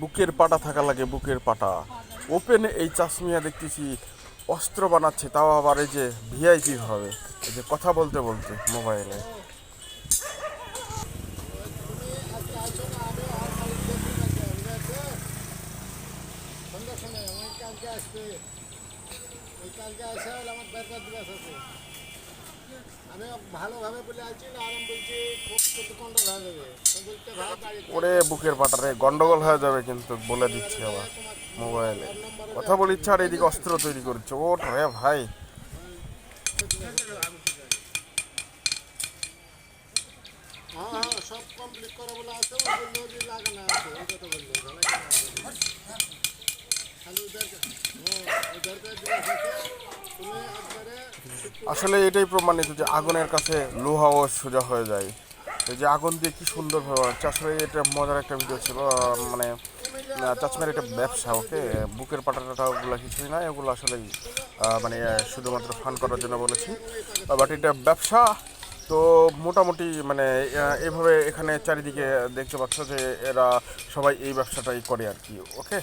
বুকের পাটা থাকা লাগে, বুকের পাটা। ওপেন এই চাষমিয়া দেখতেছি, অস্ত্র বানাচ্ছে, তাও আবার এই যে ভিআইপি ভাবে এই যে কথা বলতে বলতে মোবাইলে আমি ভালোভাবে বলে আছি আরাম বলছি ওরে বুকের পাটারে, গন্ডগোল হয়ে যাবে কিন্তু বলে দিচ্ছি আবার মোবাইলে। কথা বলিচ্ছে আর এদিকে অস্ত্র তৈরি করছে। ওট রে ভাই। বলে ও আসলে এটাই প্রমাণিত যে আগুনের কাছে লোহাও সোজা হয়ে যায়। এই যে আগুন দিয়ে কি সুন্দর ভাবে বানাচ্ছে। এটা মজার একটা ভিডিও ছিল মানে চাচমের এটা ব্যবসা ওকে বুকের পাটাটা ওগুলো কিছুই না এগুলো আসলে মানে শুধুমাত্র ফান করার জন্য বলেছি। বাট এটা ব্যবসা, তো মোটামুটি মানে এভাবে এখানে চারিদিকে দেখতে পাচ্ছ যে এরা সবাই এই ব্যবসাটাই করে আর কি ওকে